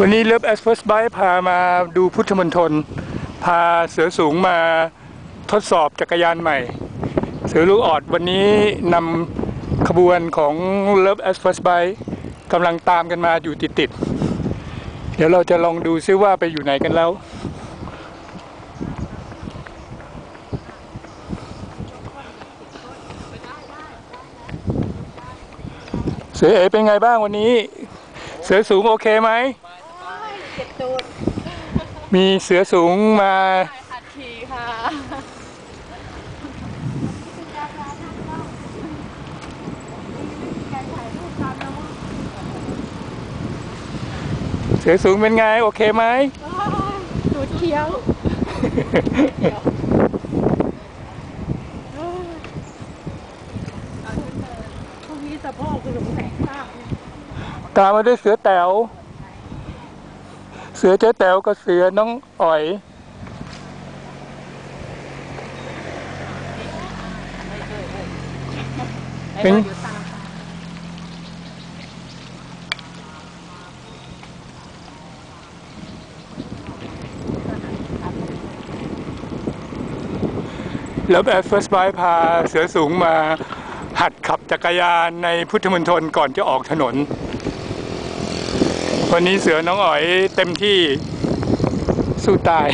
วันนี้เลิฟแอสเฟิร์สไบพามาดูพุทธมณฑลพาเสือสูงมาทดสอบจักรยานใหม่ เสือลูกออดวันนี้นำขบวนของ Love as First Bite กำลังตามกันมาอยู่ติดๆ เดี๋ยวเราจะลองดูซิว่าไปอยู่ไหนกันแล้ว เสือเอเป็นไงบ้างวันนี้ เสือสูงโอเคไหม เจ็บตูดมีเสือสูงมา ขัดขี่ค่ะเสือสูงเป็นไง โอเคไหมตูดเคี้ยวพวกนี้สะโพกคือหลงแสงมากตามมาด้วยเสือแต๋ว เสือเจ๊แต๋วกับเสือน้องอ๋อย เป็น แล้วแบบ First b y พาเสือสูงมาหัดขับจักรยานในพุทธมณฑลก่อนจะออกถนน วันนี้เสือน้องอ๋อยเต็มที่สู้ตาย